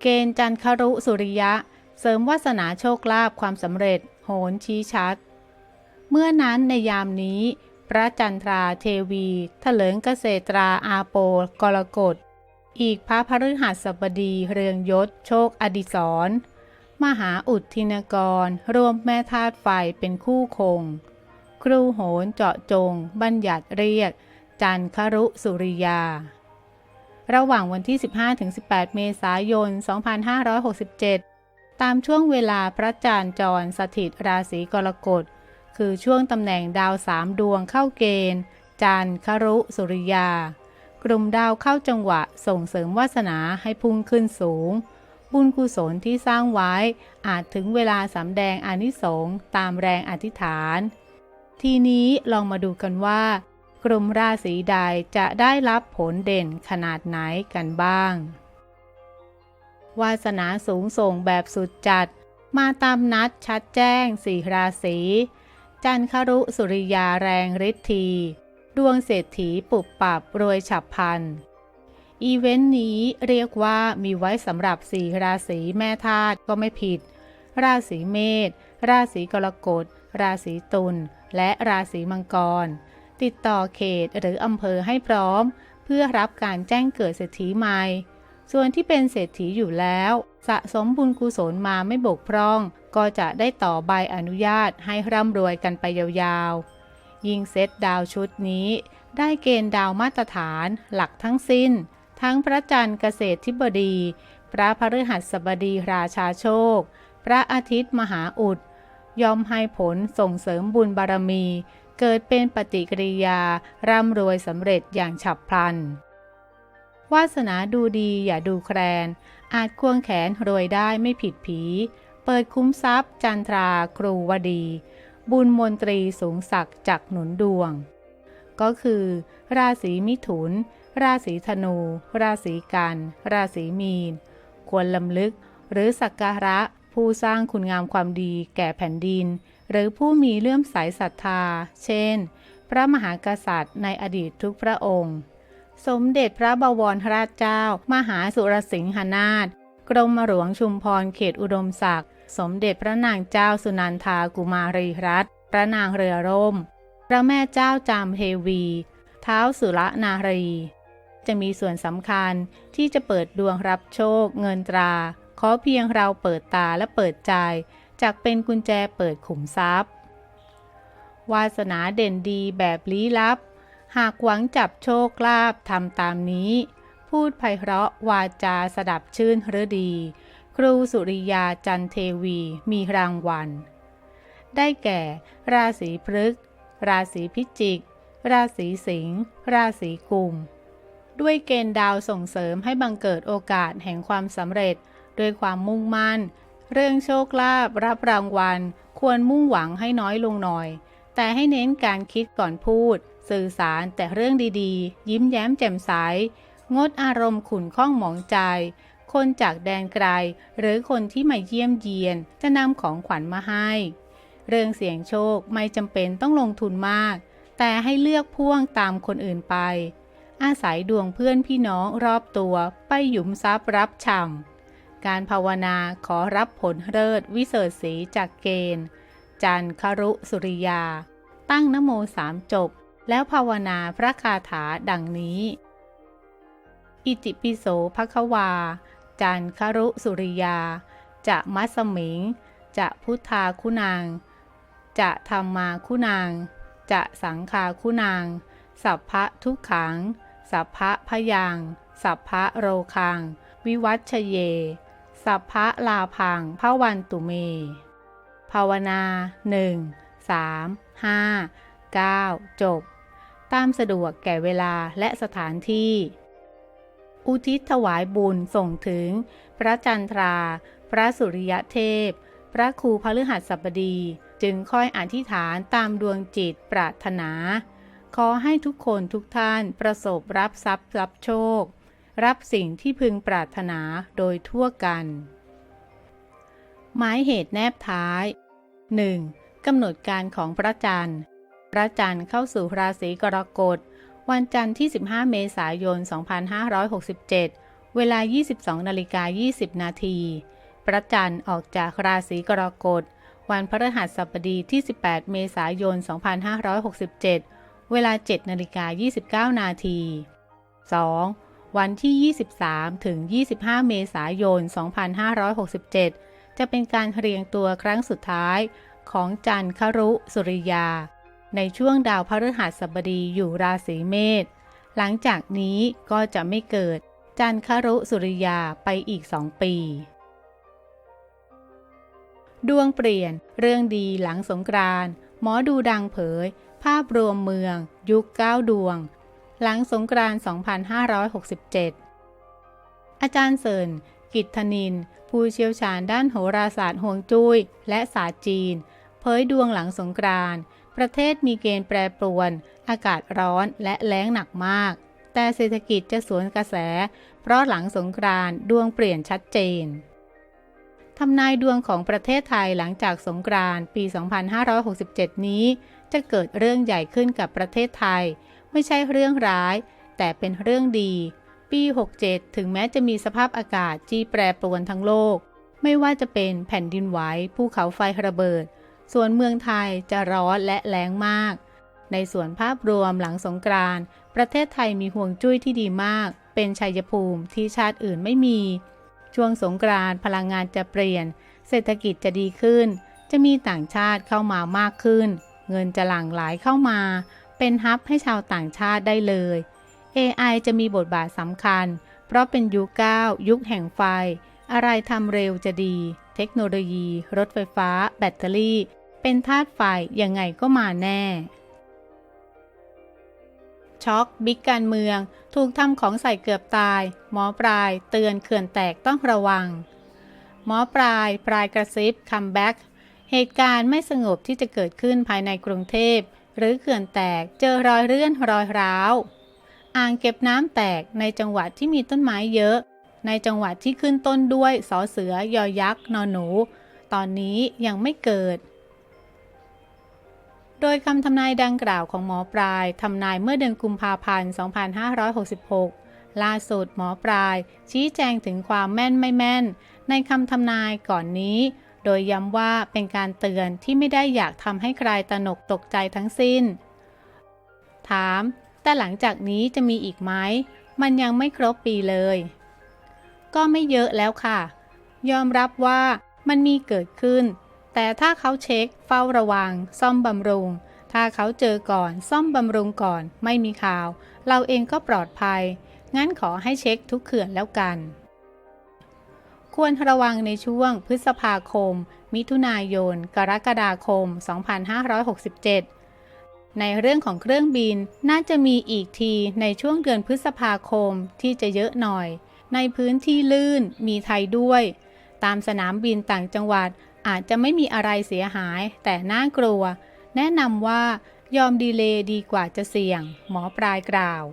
เกณฑ์จันคารุสุริยะ เสริมวาสนาโชคลาภความสำเร็จ โหนชี้ชัด เมื่อนั้นในยามนี้ พระจันทราเทวีถลิงเกษตราอาโปกรกฎ อีกพระพฤหัสบดีเรืองยศ โชคอดิศรมหาอุทินกรรวมแม่ธาตุไฟเป็นคู่คง ครูโหนเจาะจง บัญญัติเรียก จันครุสุริยา ระหว่างวันที่ 15-18 เมษายน 2567 ตามช่วงเวลาพระจันทร์จรสถิตราศีกรกฎ คือช่วงตำแหน่งดาวสามดวงเข้าเกณฑ์ จันครุ สุริยา กลุ่มดาวเข้าจังหวะส่งเสริมวาสนาให้พุ่งขึ้นสูง บุญกุศลที่สร้างไว้อาจถึงเวลาสำแดงอนิสงส์ตามแรงอธิษฐาน ทีนี้ลองมาดูกันว่า กลุ่มราศีใดจะได้รับผลเด่นขนาดไหนกันบ้าง วาสนาสูงส่งแบบสุดจัด มาตามนัดชัดแจ้งสี่ราศีจันครุสุริยาแรงฤทธี ดวงเศรษฐีปุบปับรวยฉับพลัน อีเวนต์นี้เรียกว่ามีไว้สำหรับสี่ราศีแม่ธาตุก็ไม่ผิด ราศีเมษ ราศีกรกฎ ราศีตุล และราศีมังกร ติดต่อเขตหรืออำเภอให้พร้อม เพื่อรับการแจ้งเกิดเศรษฐีใหม่ ส่วนที่เป็นเศรษฐีอยู่แล้ว สะสมบุญกุศลมาไม่บกพร่อง ก็จะได้ต่อใบอนุญาตให้ร่ำรวยกันไปยาวๆ ยิ่งเซตดาวชุดนี้ ได้เกณฑ์ดาวมาตรฐานหลักทั้งสิ้น ทั้งพระจันทร์เกษตรทิบดี พระพฤหัสบดีราชาโชค พระอาทิตย์มหาอุดย่อมให้ผลส่งเสริมบุญบารมี เกิดเป็นปฏิกิริยา ร่ำรวยสำเร็จอย่างฉับพลัน วาสนาดูดีอย่าดูแคลน อาจควงแขนรวยได้ไม่ผิดผี เปิดคุ้มทรัพย์ จันทราครูวดี บุญมนตรีสูงศักดิ์จากหนุนดวง ก็คือ ราศีมิถุน ราศีธนู ราศีกัน ราศีมีน ควรลำลึกหรือสักการะผู้สร้างคุณงามความดีแก่แผ่นดิน หรือผู้มีเลื่อมใสศรัทธา เช่น พระมหากษัตริย์ในอดีตทุกพระองค์ สมเด็จพระบวรราชเจ้า มหาสุรสิงหนาถ กรมหลวงชุมพรเขตอุดมศักดิ์ สมเด็จพระนางเจ้าสุนันทากุมารีรัตน์ พระนางเรือร่ม พระแม่เจ้าจามเทวี เท้าสุรนารี จะมีส่วนสำคัญที่จะเปิดดวงรับโชคเงินตรา ขอเพียงเราเปิดตาและเปิดใจ จากเป็นกุญแจเปิดขุมทรัพย์ วาสนาเด่นดีแบบลี้ลับ หากหวังจับโชคลาภทำตามนี้ พูดไพเราะวาจาสดับชื่นหรือดี ครูสุริยาจันเทวีมีรางวัล ได้แก่ ราศีพฤกษ์ราศีพิจิก ราศีสิงห์ราศีกุมด้วยเกณฑ์ดาวส่งเสริมให้บังเกิดโอกาสแห่งความสำเร็จ ด้วยความมุ่งมั่น เรื่องโชคลาภรับรางวัล ควรมุ่งหวังให้น้อยลงหน่อย แต่ให้เน้นการคิดก่อนพูด สื่อสารแต่เรื่องดีๆ ยิ้มแย้มแจ่มใส งดอารมณ์ขุ่นข้องหมองใจ คนจากแดนไกล หรือคนที่มาเยี่ยมเยียน จะนำของขวัญมาให้ เรื่องเสี่ยงโชคไม่จำเป็นต้องลงทุนมาก แต่ให้เลือกพ่วงตามคนอื่นไป อาศัยดวงเพื่อนพี่น้องรอบตัว ไปหยุมทรัพย์รับฉ่ำ การภาวนาขอรับผลเลิศวิเศษสีจากเกณฑ์ จันครุสุริยา ตั้งนโมสามจบ แล้วภาวนาพระคาถาดังนี้ อิติปิโสภควา จันครุสุริยา จะมัสมิง จะพุทธาคุณาง จะธรรมาคุณาง จะสังคาคุณาง สัพพะทุกขัง สัพพะพยัง สัพพะโรคังวิวัชเย สัพพะลาพังพระวันตุเม ภาวนาหนึ่งสามห้าเก้าจบ ตามสะดวกแก่เวลาและสถานที่ อุทิศถวายบุญส่งถึง พระจันทรา พระสุริยเทพ พระครูพฤหัสบดี จึงค่อยอธิษฐานตามดวงจิตปรารถนา ขอให้ทุกคนทุกท่านประสบรับทรัพย์รับโชค รับสิ่งที่พึงปรารถนาโดยทั่วกัน หมายเหตุแนบท้าย 1. กำหนดการของพระจันทร์ พระจันทร์เข้าสู่ราศีกรกฎ วันจันทร์ที่ 15 เมษายน 2567 เวลา 22นาฬิกา20 นาที พระจันทร์ออกจากราศีกรกฎ วันพฤหัสบดีที่ 18 เมษายน 2567 เวลา 7นาฬิกา29 นาที 2. วันที่ 23 ถึง 25 เมษายน 2567 จะเป็นการเรียงตัวครั้งสุดท้ายของจันทร์ครุสุริยา ในช่วงดาวพฤหัสบดีอยู่ราศีเมษ หลังจากนี้ก็จะไม่เกิดจันทร์ครุสุริยาไปอีกสองปี ดวงเปลี่ยนเรื่องดีหลังสงกรานต์หมอดูดังเผย ภาพรวมเมือง ยุคเก้าดวง หลังสงกรานต์2567 อาจารย์เซินกิตธนิน ผู้เชี่ยวชาญด้านโหราศาสตร์ห่วงจุ้ย และศาสตร์จีน เผยดวงหลังสงกรานต์ประเทศมีเกณฑ์แปรปรวน อากาศร้อนและแล้งหนักมาก แต่เศรษฐกิจจะสวนกระแส เพราะหลังสงกรานต์ดวงเปลี่ยนชัดเจนทำนายดวงของประเทศไทยหลังจากสงกรานต์ปี 2567 นี้ จะเกิดเรื่องใหญ่ขึ้นกับประเทศไทย ไม่ใช่เรื่องร้าย แต่เป็นเรื่องดี ปี 67 ถึงแม้จะมีสภาพอากาศที่แปรปรวนทั้งโลก ไม่ว่าจะเป็นแผ่นดินไหวภูเขาไฟระเบิด ส่วนเมืองไทยจะร้อนและแล้งมาก ในส่วนภาพรวมหลังสงกรานต์ประเทศไทยมีห่วงจุ้ยที่ดีมาก เป็นชัยภูมิที่ชาติอื่นไม่มี ช่วงสงกรานต์พลังงานจะเปลี่ยน เศรษฐกิจจะดีขึ้น จะมีต่างชาติเข้ามามากขึ้น เงินจะหลั่งไหลเข้ามา เป็นฮับให้ชาวต่างชาติได้เลย AI จะมีบทบาทสำคัญ เพราะเป็นยุคเก้ายุคแห่งไฟ อะไรทำเร็วจะดี เทคโนโลยี รถไฟฟ้า แบตเตอรี่ เป็นธาตุไฟยังไงก็มาแน่ ช็อกบิ๊กการเมือง ถูกทำของใส่เกือบตาย หมอปลาย เตือนเขื่อนแตกต้องระวัง หมอปลาย ปลายกระซิบคัมแบ็กเหตุการณ์ไม่สงบที่จะเกิดขึ้นภายในกรุงเทพ หรือเขื่อนแตกเจอรอยเลื่อนรอยร้าว อ่างเก็บน้ำแตกในจังหวัดที่มีต้นไม้เยอะ ในจังหวัดที่ขึ้นต้นด้วยสอเสือยอยักษ์นอนหนู ตอนนี้ยังไม่เกิด โดยคำทำนายดังกล่าวของหมอปลายทำนายเมื่อเดือนกุมภาพันธ์ 2566 ล่าสุดหมอปลายชี้แจงถึงความแม่นไม่แม่น ในคำทำนายก่อนนี้ โดยย้ำว่าเป็นการเตือนที่ไม่ได้อยากทำให้ใครตระหนกตกใจทั้งสิ้น ถาม แต่หลังจากนี้จะมีอีกไหม มันยังไม่ครบปีเลย ก็ไม่เยอะแล้วค่ะ ยอมรับว่ามันมีเกิดขึ้น แต่ถ้าเขาเช็ค เฝ้าระวัง ซ่อมบำรุง ถ้าเขาเจอก่อน ซ่อมบำรุงก่อน ไม่มีข่าว เราเองก็ปลอดภัย งั้นขอให้เช็คทุกเขื่อนแล้วกัน ควรระวังในช่วงพฤษภาคม มิถุนายน กรกฎาคม 2567 ในเรื่องของเครื่องบินน่าจะมีอีกทีในช่วงเดือนพฤษภาคมที่จะเยอะหน่อย ในพื้นที่ลื่นมีไทยด้วย ตามสนามบินต่างจังหวัดอาจจะไม่มีอะไรเสียหายแต่น่ากลัว แนะนำว่ายอมดีเลย์ดีกว่าจะเสี่ยง หมอปลายกล่าว